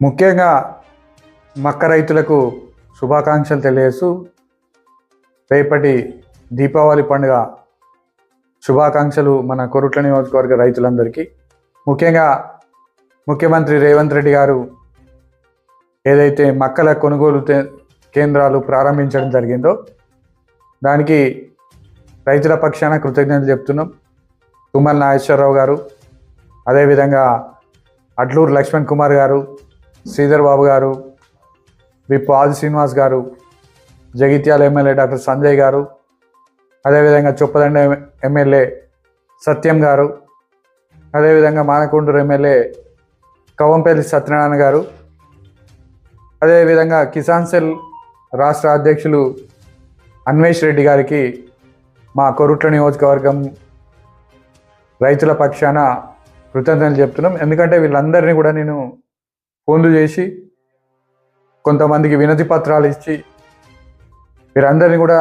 ముఖ్యంగా మక్క రైతులకు శుభాకాంక్షలు తెలియజేస్తూ రేపటి దీపావళి పండుగ శుభాకాంక్షలు మన కొరుట్ల నియోజకవర్గ రైతులందరికీ. ముఖ్యంగా ముఖ్యమంత్రి రేవంత్ రెడ్డి గారు ఏదైతే మక్కల కొనుగోలు కేంద్రాలు ప్రారంభించడం జరిగిందో దానికి రైతుల పక్షాన కృతజ్ఞతలు చెప్తున్నాం. తుమ్మల నాగేశ్వరరావు గారు అదేవిధంగా అడ్లూరు లక్ష్మణ్ కుమార్ గారు శ్రీధర్ బాబు గారు విప్ ఆది శ్రీనివాస్ గారు జగిత్యాల ఎమ్మెల్యే డాక్టర్ సంజయ్ గారు అదేవిధంగా చొప్పదండ ఎమ్మెల్యే సత్యం గారు అదేవిధంగా మానకొండూరు ఎమ్మెల్యే కవంపల్లి సత్యనారాయణ గారు అదేవిధంగా కిసాన్ సెల్ రాష్ట్ర అధ్యక్షులు అన్వేష్ రెడ్డి గారికి మా కొరుట్ల నియోజకవర్గం రైతుల పక్షాన కృతజ్ఞతలు చెప్తున్నాం. ఎందుకంటే వీళ్ళందరినీ కూడా నేను ఫోన్లు చేసి కొంతమందికి వినతి పత్రాలు ఇచ్చి వీరందరినీ కూడా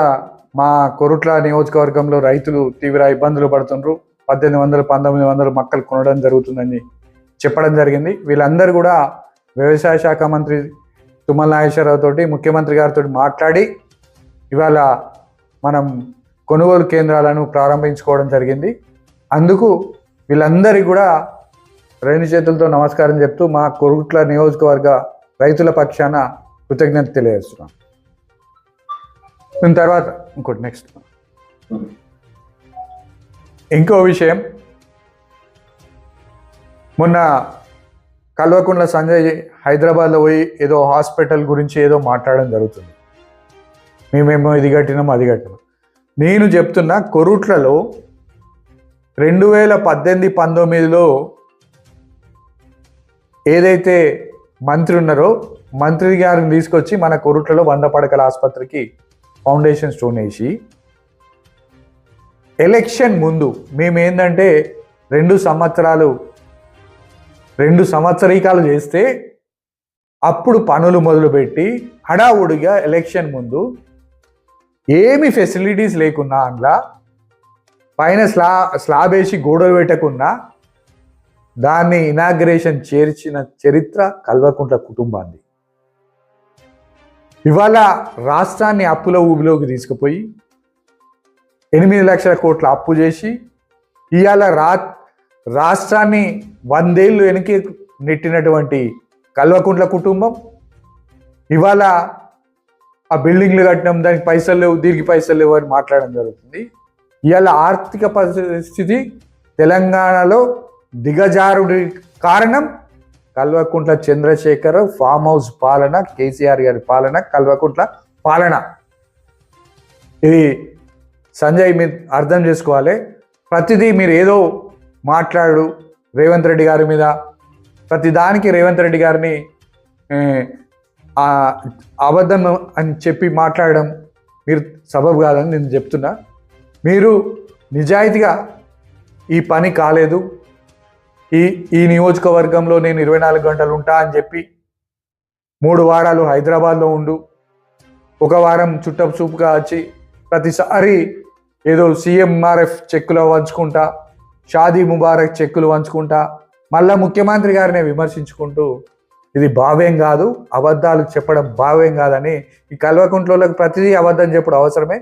మా కొరుట్ల నియోజకవర్గంలో రైతులు తీవ్ర ఇబ్బందులు పడుతుండ్రు. పద్దెనిమిది వందలు పంతొమ్మిది వందలు మొక్కలు కొనడం జరుగుతుందని చెప్పడం జరిగింది. వీళ్ళందరూ కూడా వ్యవసాయ శాఖ మంత్రి తుమ్మల నాగేశ్వరరావు తోటి ముఖ్యమంత్రి గారితో మాట్లాడి ఇవాళ మనం కొనుగోలు కేంద్రాలను ప్రారంభించుకోవడం జరిగింది. అందుకు వీళ్ళందరికీ కూడా రెండు చేతులతో నమస్కారం చెప్తూ మా కొరుట్ల నియోజకవర్గ రైతుల పక్షాన కృతజ్ఞత తెలియజేస్తున్నాం. దీని తర్వాత ఇంకోటి నెక్స్ట్ ఇంకో విషయం. మొన్న కల్వకుంట్ల సంజయ్ హైదరాబాద్లో పోయి ఏదో హాస్పిటల్ గురించి ఏదో మాట్లాడడం జరుగుతుంది. మేమేమో ఇది కట్టినాము అది కట్టినాం నేను చెప్తున్నా కొరుట్లలో రెండు వేల పద్దెనిమిది పంతొమ్మిదిలో ఏదైతే మంత్రి ఉన్నారో మంత్రి గారిని తీసుకొచ్చి మన కొరుట్లలో వంద పడకల ఆసుపత్రికి ఫౌండేషన్ స్టోన్ వేసి ఎలక్షన్ ముందు మేము ఏంటంటే రెండు సంవత్సరాలు రెండు సంవత్సరీకాలు చేస్తే అప్పుడు పనులు మొదలుపెట్టి హడావుడిగా ఎలక్షన్ ముందు ఏమి ఫెసిలిటీస్ లేకున్నా అందులో పైన స్లా స్లాబ్ వేసి గోడలు పెట్టకున్నా దాన్ని ఇనాగ్రేషన్ చేర్చిన చరిత్ర కల్వకుంట్ల కుటుంబాన్ని. ఇవాళ రాష్ట్రాన్ని అప్పుల ఊబిలోకి తీసుకుపోయి ఎనిమిది లక్షల కోట్ల అప్పు చేసి ఇవాళ రా రాష్ట్రాన్ని వందేళ్ళు వెనక్కి నెట్టినటువంటి కల్వకుంట్ల కుటుంబం ఇవాళ ఆ బిల్డింగ్లు కట్టినాం దానికి పైసలు లేవు దీనికి పైసలు లేవు అని మాట్లాడడం జరుగుతుంది. ఇవాళ ఆర్థిక పరిస్థితి తెలంగాణలో దిగజారుడి కారణం కల్వకుంట్ల చంద్రశేఖర్ ఫామ్ హౌస్ పాలన కేసీఆర్ గారి పాలన కల్వకుంట్ల పాలన. ఇది సంజయ్ మీరు అర్థం చేసుకోవాలి. ప్రతిదీ మీరు ఏదో మాట్లాడు రేవంత్ రెడ్డి గారి మీద. ప్రతి దానికి రేవంత్ రెడ్డి గారిని అబద్ధం అని చెప్పి మాట్లాడడం మీరు సబబు కాదని నేను చెప్తున్నా. మీరు నిజాయితీగా ఈ పని కాలేదు. ఈ ఈ నియోజకవర్గంలో నేను ఇరవై నాలుగు గంటలు ఉంటా అని చెప్పి మూడు వారాలు హైదరాబాద్లో ఉండు. ఒక వారం చుట్టపు చూపుగా వచ్చి ప్రతిసారి ఏదో సీఎంఆర్ఎఫ్ చెక్కులు వంచుకుంటా షాదీ ముబారక్ చెక్కులు వంచుకుంటా మళ్ళా ముఖ్యమంత్రి గారిని విమర్శించుకుంటూ ఇది భావ్యం కాదు అబద్ధాలు చెప్పడం భావ్యం కాదని ఈ కల్వకుంట్లోకి ప్రతిదీ అబద్ధం చెప్పడం అవసరమే.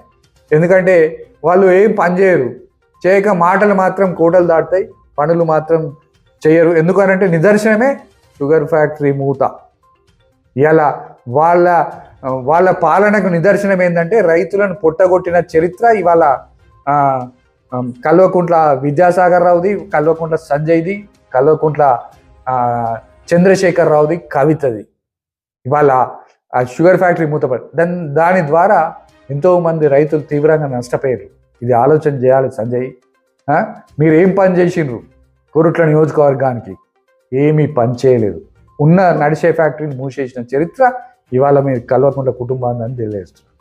ఎందుకంటే వాళ్ళు ఏం పని చేయరు. చేయక మాటలు మాత్రం కోటలు దాటుతాయి పనులు మాత్రం చేయరు. ఎందుకనంటే నిదర్శనమే షుగర్ ఫ్యాక్టరీ మూత. ఇలా వాళ్ళ వాళ్ళ పాలనకు నిదర్శనం ఏంటంటే రైతులను పొట్టగొట్టిన చరిత్ర ఇవాళ కల్వకుంట్ల విద్యాసాగర్ రావుది కల్వకుంట్ల సంజయ్ది కల్వకుంట్ల చంద్రశేఖర్ రావుది కవితది. ఇవాళ ఆ షుగర్ ఫ్యాక్టరీ మూతపడి దాని దాని ద్వారా ఎంతోమంది రైతులు తీవ్రంగా నష్టపోయారు. ఇది ఆలోచన చేయాలి సంజయ్. మీరు ఏం పని చేసిండ్రు? కోరుట్ల నియోజకవర్గానికి ఏమీ పని చేయలేదు. ఉన్న నడిచే ఫ్యాక్టరీని మూసేసిన చరిత్ర ఇవాళ మీరు కల్వకుంట్ల కుటుంబాన్ని అని తెలియజేస్తున్నారు